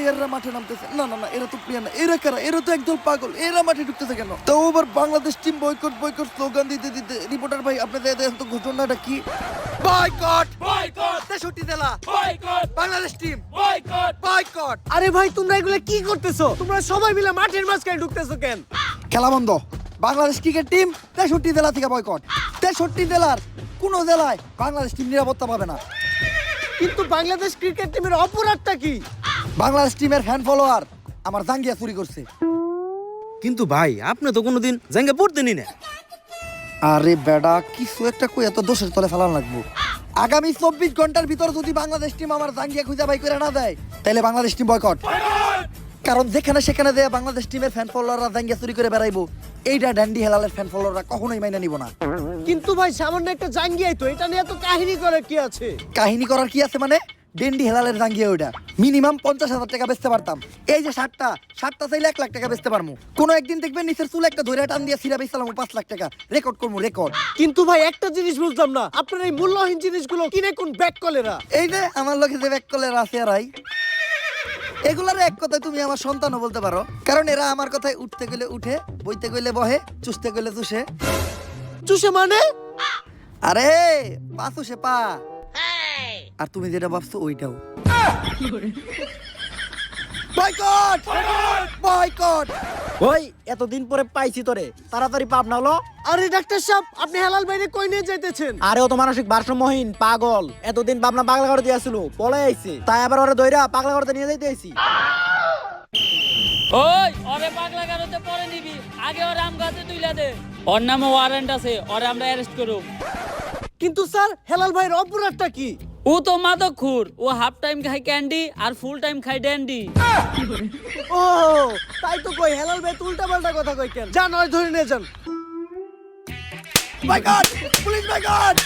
প্লেয়াররা মাঠে নামতেছে। না না না এরা তো প্লেয়ার না। এরা কারা? এরা তো একদল পাগল। এরা মাঠে ঢুকতেছে কেন? তো আবার Bangladesh team boycott boycott slogan দিতে দিতে রিপোর্টার ভাই আপনাদের দেখেন তো ঘটনাটা কি? বয়কট বয়কট তেষট্টি জেলা। Boycott Bangladesh team boycott boycott আরে ভাই তোমরা এগুলো কি করতেছো? তোমরা সবাই মিলে মাঠের মাঝখানে ঢুকতেছো কেন? খেলা বন্ধ। বাংলাদেশ ক্রিকেট টিম তেষট্টি জেলা থেকে বয়কট তেষট্টি জেলার কোন জেলায় বাংলাদেশ টিম নিরাপত্তা পাবে না। কিন্তু বাংলাদেশ ক্রিকেট টিমের অপরাধটা কি? বাংলাদেশ টিমের ফ্যান ফলোয়ার আমার জাঙ্গিয়া চুরি করছে। কিন্তু ভাই আপনি তো কোনোদিন জাঙ্গে পড়তেনি না। আরে বেডা কিছু একটা কই এত দোষের তলে ফেলান লাগবো। আগামী চব্বিশ ঘণ্টার ভিতর যদি বাংলাদেশ টিম আমার জাঙ্গিয়া খুঁজে বাই করে না দেয় তাহলে বাংলাদেশ টিম বয়কট কারণ যেখানে সেখানে দেয়া বাংলাদেশ টিমের ফ্যান ফলোয়াররা জাঙ্গিয়া চুরি করে বেড়াইবো এইটা ড্যান্ডি হেলালের ফ্যান ফলোয়াররা কখনোই মাইনা নিব না। কিন্তু ভাই সামান্য একটা জাঙ্গিয়াই তো এটা নিয়ে তো কাহিনী করার কি আছে? কাহিনী করার কি আছে মানে? ডেন্ডি হেলালের জাঙ্গিয়া ওইটা। মিনিমাম পঞ্চাশ হাজার টাকা বেচতে পারতাম। এই যে শার্টটা শার্টটা চাইলে এক লাখ টাকা বেচতে পারব কোনো একদিন দেখবেন নিচের চুল একটা ধরে টান দিয়ে সিরা বেচলাম পাঁচ লাখ টাকা। রেকর্ড করব রেকর্ড কিন্তু ভাই একটা জিনিস বুঝলাম না আপনার এই মূল্যহীন জিনিসগুলো কিনে কোন ব্যাক কলেরা? এই যে আমার লোকে যে ব্যাক কলের আছে আর এগুলার এক কথায় তুমি আমার সন্তানও বলতে পারো। কারণ এরা আমার কথায় উঠতে গেলে উঠে বইতে গেলে বহে চুষতে গেলে চুষে। চুষে মানে? আরে পা চুষে পা। আর তুমি যেটা ভাবছ ওইটাও। বয়কট! বয়কট! ওই এতদিন পরে পাইছি তোরে। তাড়াতাড়ি পাপ না হলো? আরে ডাক্তার সাহেব আপনি হেলাল বাইরে কই নিয়ে যাইতেছেন? আরে ও তো মানসিক ভারসাম্যহীন পাগল। এতদিন পাবনা পাগলা করে দিয়েছিল পলে আইছে। তাই আবার ওরে দইরা পাগলা করতে নিয়ে যাইতে আইছি। ওই ওরে পাগলা গারোতে পরে নিবি। আগে ওর আম গাছে তুইলা দে। ওর নামে ওয়ারেন্ট আছে ওরে আমরা অ্যারেস্ট করব কিন্তু স্যার হেলাল ভাইয়ের অপরাধটা কি? ও তো মাদক খুর ও হাফ টাইম খায় ক্যান্ডি আর ফুল টাইম খায় ড্যান্ডি ও তাই তো কই হেলাল ভাই উল্টা পাল্টা কথা কই কেন যান ওই ধরে নিয়ে যান। Boycott police boycott